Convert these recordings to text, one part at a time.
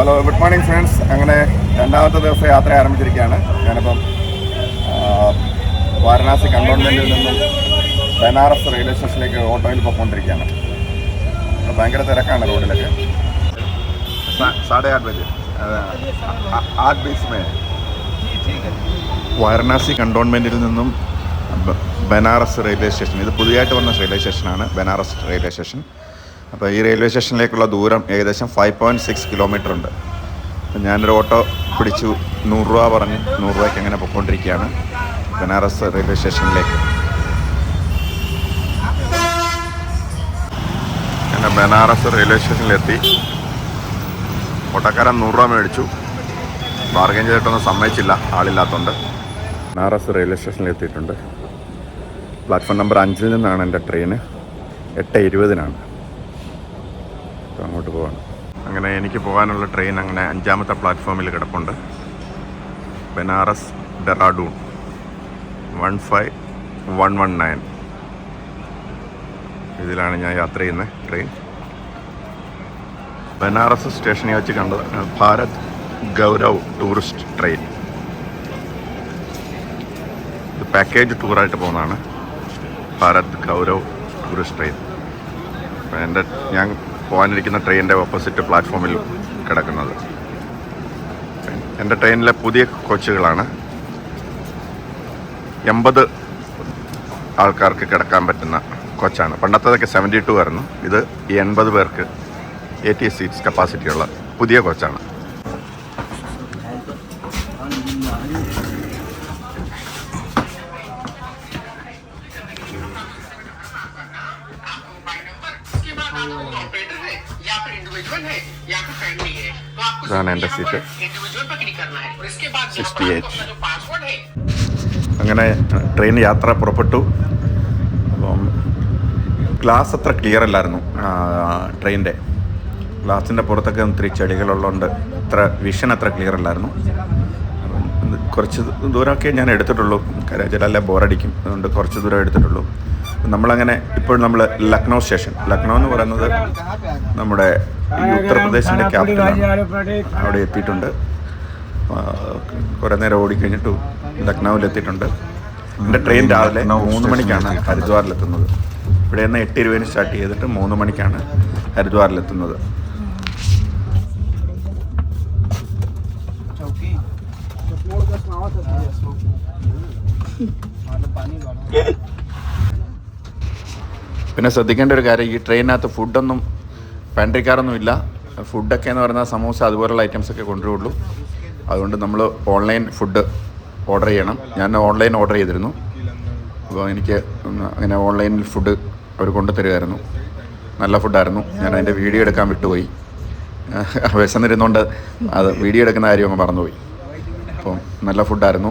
Hello good morning friends അങ്ങനെ രണ്ടാമത്തെ ദിവസം യാത്ര ആരംഭിച്ചിരിക്കുകയാണ്. ഞാനിപ്പം വാരണാസി കണ്ടോൺമെന്റിൽ നിന്നും ബനാറസ് റെയിൽവേ സ്റ്റേഷനിലേക്ക് ഓട്ടോയിൽ പോയിക്കൊണ്ടിരിക്കുകയാണ്. അപ്പോൾ ഭയങ്കര തിരക്കാണ് റോഡിലൊക്കെ. സാഡേ ആട്ട് ബജെ. ആട്ട് ബീസ് വാരണാസി കണ്ടോൺമെന്റിൽ നിന്നും ബനാറസ് റെയിൽവേ സ്റ്റേഷൻ ഇത് പുതിയതായിട്ട് വന്ന റെയിൽവേ സ്റ്റേഷനാണ് ബനാറസ് റെയിൽവേ സ്റ്റേഷൻ അപ്പോൾ ഈ റെയിൽവേ സ്റ്റേഷനിലേക്കുള്ള ദൂരം ഏകദേശം ഫൈവ് പോയിന്റ് സിക്സ് കിലോമീറ്റർ ഉണ്ട്. അപ്പോൾ ഞാനൊരു ഓട്ടോ പിടിച്ചു. നൂറ് രൂപ പറഞ്ഞ്. നൂറ് രൂപയ്ക്ക് അങ്ങനെ പൊയ്ക്കൊണ്ടിരിക്കുകയാണ്. ബനാറസ് റെയിൽവേ സ്റ്റേഷനിലേക്ക് അങ്ങനെ ബനാറസ് റെയിൽവേ സ്റ്റേഷനിലെത്തി ഓട്ടോക്കാരൻ നൂറ് രൂപ മേടിച്ചു. ബാർഗൈൻ ചെയ്തിട്ടൊന്നും സമ്മതിച്ചില്ല. ആളില്ലാത്തതുകൊണ്ട് ബനാറസ് റെയിൽവേ സ്റ്റേഷനിൽ എത്തിയിട്ടുണ്ട് പ്ലാറ്റ്ഫോം നമ്പർ അഞ്ചിൽ നിന്നാണ് എന്റെ ട്രെയിന് എട്ട് ഇരുപതിനാണ്. അപ്പോൾ അങ്ങോട്ട് പോവാണ്. അങ്ങനെ എനിക്ക് പോകാനുള്ള ട്രെയിൻ അങ്ങനെ അഞ്ചാമത്തെ പ്ലാറ്റ്ഫോമിൽ കിടപ്പുണ്ട്. Banaras Dehradun. One five one one nine ഇതിലാണ് ഞാൻ യാത്ര ചെയ്യുന്നത് ട്രെയിൻ ബനാറസ് സ്റ്റേഷനിൽ വെച്ച് കണ്ടത് ഭാരത് ഗൗരവ് ടൂറിസ്റ്റ് ട്രെയിൻ ഇത് പാക്കേജ് ടൂറായിട്ട് പോകുന്നതാണ്. ഭാരത് ഗൗരവ് ടൂറിസ്റ്റ് ട്രെയിൻ എന്റെ ഞാൻ പോകാനിരിക്കുന്ന ട്രെയിനിന്റെ ഓപ്പോസിറ്റ് പ്ലാറ്റ്ഫോമിൽ കിടക്കുന്നത്. എന്റെ ട്രെയിനിലെ പുതിയ കോച്ചുകളാണ്. എൺപത് ആൾക്കാർക്ക് കിടക്കാൻ പറ്റുന്ന കോച്ചാണ്. പണ്ടത്തതൊക്കെ സെവന്റി ടു ആയിരുന്നു. ഇത് ഈ എൺപത് പേർക്ക് എയ്റ്റി സീറ്റ്സ് കപ്പാസിറ്റിയുള്ള പുതിയ കോച്ചാണ്. ഓ. അങ്ങനെ ട്രെയിൻ യാത്ര പുറപ്പെട്ടു. അപ്പം ഗ്ലാസ് അത്ര ക്ലിയർ അല്ലായിരുന്നു ട്രെയിനിന്റെ. ഗ്ലാസിന്റെ പുറത്തൊക്കെ ഒത്തിരി ചെടികളുള്ളതുകൊണ്ട് അത്ര വിഷൻ അത്ര ക്ലിയർ അല്ലായിരുന്നു. കുറച്ച് ദൂരമൊക്കെ ഞാൻ എടുത്തിട്ടുള്ളൂ. കാര്യം ബോറടിക്കും അതുകൊണ്ട് കുറച്ച് ദൂരം എടുത്തിട്ടുള്ളൂ. നമ്മളങ്ങനെ ഇപ്പോൾ നമ്മൾ ലക്നൗ സ്റ്റേഷൻ. ലക്നൗ എന്ന് പറയുന്നത് നമ്മുടെ ഈ ഉത്തർപ്രദേശിന്റെ ക്യാപിറ്റലാണ്. അവിടെ എത്തിയിട്ടുണ്ട്. കുറേ നേരം ഓടിക്കഴിഞ്ഞിട്ട് ലക്നൗവിലെത്തിയിട്ടുണ്ട്. എന്റെ ട്രെയിൻ രാവിലെ മൂന്ന് മണിക്കാണ് ഹരിദ്വാറിലെത്തുന്നത്. ഇവിടെ നിന്ന് എട്ട് ഇരുപതിന് സ്റ്റാർട്ട് ചെയ്തിട്ട് മൂന്ന് മണിക്കാണ് ഹരിദ്വാറിലെത്തുന്നത്. പിന്നെ ശ്രദ്ധിക്കേണ്ട ഒരു കാര്യം ഈ ട്രെയിനകത്ത് ഫുഡൊന്നും പാൻട്രിക്കാറൊന്നും ഇല്ല. ഫുഡൊക്കെ എന്ന് പറഞ്ഞാൽ സമൂസ അതുപോലുള്ള ഐറ്റംസ് ഒക്കെ കൊണ്ടുവരുള്ളൂ. അതുകൊണ്ട് നമ്മൾ ഓൺലൈൻ ഫുഡ് ഓർഡർ ചെയ്യണം. ഞാൻ ഓൺലൈൻ ഓർഡർ ചെയ്തിരുന്നു. അപ്പോൾ എനിക്ക് അങ്ങനെ ഓൺലൈനിൽ ഫുഡ് അവർ കൊണ്ടു തരുമായിരുന്നു നല്ല ഫുഡായിരുന്നു ഞാൻ അതിന്റെ വീഡിയോ എടുക്കാൻ വിട്ടുപോയി. വിശന്നിരുന്നുകൊണ്ട് അത് വീഡിയോ എടുക്കുന്ന കാര്യം അങ്ങ് മറന്നുപോയി. അപ്പം നല്ല ഫുഡായിരുന്നു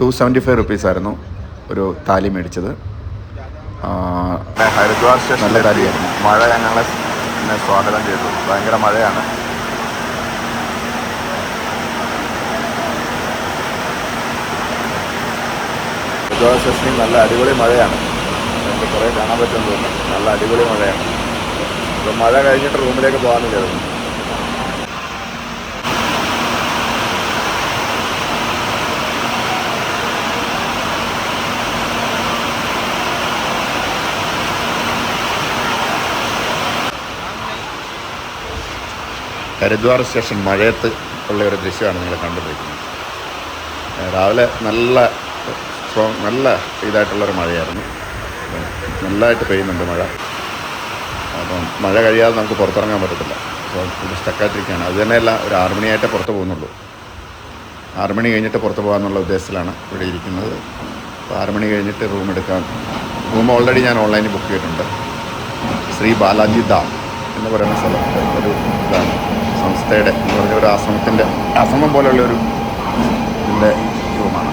ടു സെവന്റി ഫൈവ് റുപ്പീസായിരുന്നു ഒരു താലി മേടിച്ചത്. ഹരിദ്വാർ കാര്യമായിരുന്നു. മഴ ഞങ്ങളെ സ്വാഗതം ചെയ്തു. ഭയങ്കര മഴയാണ്. ഹരിദ്വാർ സ്റ്റേഷനിൽ നല്ല അടിപൊളി മഴയാണ്. നമുക്ക് കുറേ കാണാൻ പറ്റുമെന്ന് തോന്നുന്നു. നല്ല അടിപൊളി മഴയാണ്. അപ്പോൾ മഴ കഴിഞ്ഞിട്ട് റൂമിലേക്ക് പോകാമെന്ന് കരുതുന്നു ഹരിദ്വാർ സ്റ്റേഷൻ മഴയത്ത് ഉള്ള ഒരു ദൃശ്യമാണ് നിങ്ങൾ കണ്ടുപോയിരിക്കുന്നത് രാവിലെ നല്ല സ്ട്രോങ് നല്ല ഇതായിട്ടുള്ളൊരു മഴയായിരുന്നു. നല്ലതായിട്ട് പെയ്യുന്നുണ്ട് മഴ. അപ്പം മഴ കഴിയാതെ നമുക്ക് പുറത്തിറങ്ങാൻ പറ്റത്തില്ല. അപ്പോൾ ഇത് സ്റ്റക്കായിട്ടിരിക്കുകയാണ് അത് തന്നെയല്ല ഒരു ആറ് മണിയായിട്ടേ പുറത്ത് പോകുന്നുള്ളൂ. ആറ് മണി കഴിഞ്ഞിട്ട് പുറത്ത് പോകാമെന്നുള്ള ഉദ്ദേശത്തിലാണ് ഇവിടെ ഇരിക്കുന്നത്. അപ്പോൾ ആറ് മണി കഴിഞ്ഞിട്ട് റൂം എടുക്കാൻ റൂം ഓൾറെഡി ഞാൻ ഓൺലൈനിൽ ബുക്ക് ചെയ്തിട്ടുണ്ട്. ശ്രീ ബാലാജി ദാം എന്ന് പറയുന്ന സ്ഥലം. ഒരു ഇതാണ്. സംസ്ഥയുടെ എന്ന് പറഞ്ഞ ഒരു ആശ്രമത്തിന്റെ ആശ്രമം പോലെയുള്ള ഒരു ഇതിന്റെ രൂപമാണ്.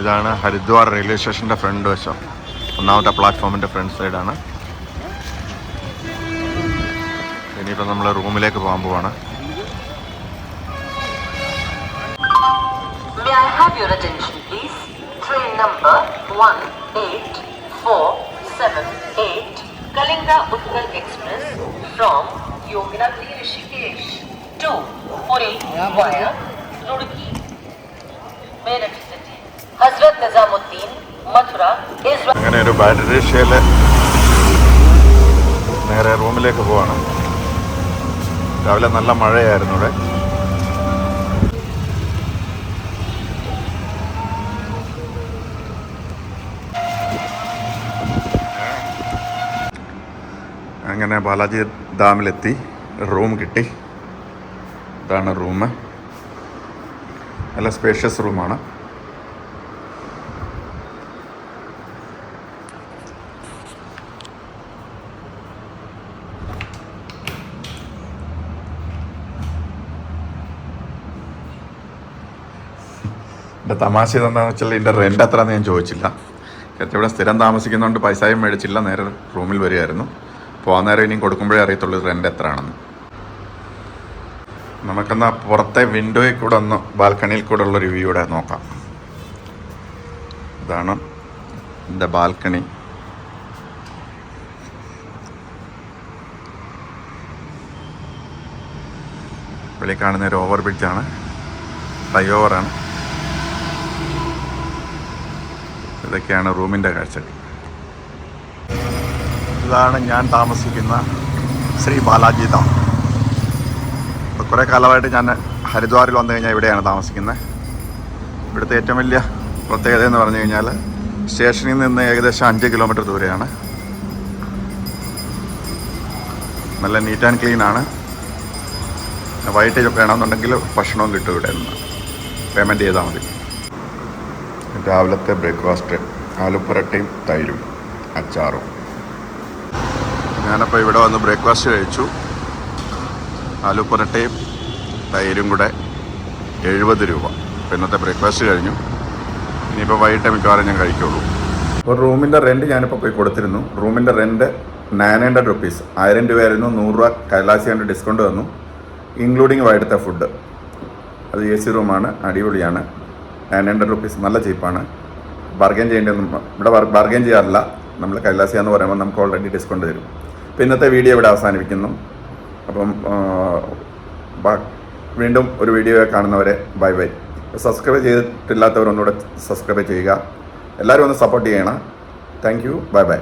ഇതാണ് ഹരിദ്വാർ റെയിൽവേ സ്റ്റേഷന്റെ ഫ്രണ്ട് വശം. ഒന്നാമത്തെ പ്ലാറ്റ്ഫോമിന്റെ ഫ്രണ്ട് സൈഡാണ്. ഇനിയിപ്പോൾ നമ്മൾ റൂമിലേക്ക് പോകാൻ പോവാണ്. May I have your attention, please? Train number 18478 Kalinga Utkal Express from Yoginatri Rishikesh to Puri via Roorkee. Meerut City. Hazrat Nizamuddin, Mathura is അങ്ങനെ ഒരു ബാറ്ററി റിക്ഷയിൽ നേരെ റൂമിലേക്ക് പോവാണ് രാവിലെ നല്ല മഴയായിരുന്നു ഇവിടെ അങ്ങനെ ബാലാജി ഡാമിലെത്തി. റൂം കിട്ടി. ഇതാണ് റൂം. നല്ല സ്പേഷ്യസ് റൂമാണ്. എന്റെ തമാശ എന്താണെന്ന് വെച്ചാൽ ഇതിന്റെ റെന്റ് എത്രയാണെന്ന് ഞാൻ ചോദിച്ചില്ല. കാരണം ഇവിടെ സ്ഥിരം താമസിക്കുന്നതുകൊണ്ട് പൈസയും മേടിച്ചില്ല. നേരെ റൂമിൽ വരികയായിരുന്നു. പോകാൻ നേരം ഇനിയും കൊടുക്കുമ്പോഴേ അറിയത്തുള്ളൂ റെന്റ് എത്രയാണെന്ന്. നമുക്കെന്നാൽ പുറത്തെ വിൻഡോയിൽ കൂടെ ഒന്ന് ബാൽക്കണിയിൽ കൂടെ ഉള്ള റിവ്യൂ ഇവിടെ നോക്കാം. ഇതാണ് എന്റെ ബാൽക്കണി വെളി കാണുന്ന ഒരു ഓവർ ബ്രിഡ്ജാണ് ഫ്ലൈ ഓവറാണ് ഇതൊക്കെയാണ് റൂമിന്റെ കാഴ്ചകൾ. ഇതാണ് ഞാൻ താമസിക്കുന്ന ശ്രീ ബാലാജി ധാം. ഇപ്പോൾ കുറേ കാലമായിട്ട് ഞാൻ ഹരിദ്വാറിൽ വന്നു കഴിഞ്ഞാൽ ഇവിടെയാണ് താമസിക്കുന്നത്. ഇവിടുത്തെ ഏറ്റവും വലിയ പ്രത്യേകത എന്ന് പറഞ്ഞു കഴിഞ്ഞാൽ സ്റ്റേഷനിൽ നിന്ന് ഏകദേശം അഞ്ച് കിലോമീറ്റർ ദൂരെയാണ്. നല്ല നീറ്റ് ആൻഡ് ക്ലീൻ ആണ്. വൈകിട്ട് വേണമെന്നുണ്ടെങ്കിൽ ഭക്ഷണവും കിട്ടും ഇവിടെ നിന്ന്. പേയ്മെന്റ് ചെയ്താൽ മതി. രാവിലത്തെ ബ്രേക്ക്ഫാസ്റ്റ് ആലുപ്പറട്ടയും തൈരും അച്ചാറും. ഞാനപ്പോൾ ഇവിടെ വന്ന് ബ്രേക്ക്ഫാസ്റ്റ് കഴിച്ചു. ആലു പൊറട്ടയും തൈരും കൂടെ എഴുപത് രൂപ. അപ്പോൾ ഇന്നത്തെ ബ്രേക്ക്ഫാസ്റ്റ് കഴിഞ്ഞു. ഇനിയിപ്പോൾ വൈകിട്ട് മിക്കവാറും ഞാൻ കഴിക്കുള്ളൂ. ഇപ്പോൾ റൂമിന്റെ റെന്റ് ഞാനിപ്പോൾ പോയി കൊടുത്തിരുന്നു. റൂമിന്റെ റെന്റ് നയൻ ഹൺഡ്രഡ് റുപ്പീസ് ആയിരം രൂപയായിരുന്നു. നൂറ് രൂപ കൈലാസി കണ്ട് ഡിസ്കൗണ്ട് തന്നു ഇൻക്ലൂഡിങ് വൈകിട്ടത്തെ ഫുഡ് അത് എ സി റൂമാണ്. അടിപൊളിയാണ്. നയൻ ഹൺഡ്രഡ് റുപ്പീസ് നല്ല ചീപ്പാണ് ബാർഗൈൻ ചെയ്യേണ്ടതൊന്നും ഇവിടെ ബാർഗെയിൻ ചെയ്യാറില്ല. നമ്മൾ കൈലാസി എന്ന് പറയുമ്പോൾ നമുക്ക് ഓൾറെഡി ഡിസ്കൗണ്ട് തരും. ഇന്നത്തെ വീഡിയോ ഇവിടെ അവസാനിപ്പിക്കുന്നു. അപ്പം വീണ്ടും ഒരു വീഡിയോ കാണുന്നവരെ ബൈ ബൈ. സബ്സ്ക്രൈബ് ചെയ്തിട്ടില്ലാത്തവർ ഒന്നുകൂടെ സബ്സ്ക്രൈബ് ചെയ്യുക. എല്ലാവരും ഒന്ന് സപ്പോർട്ട് ചെയ്യണം. Thank you. Bye bye.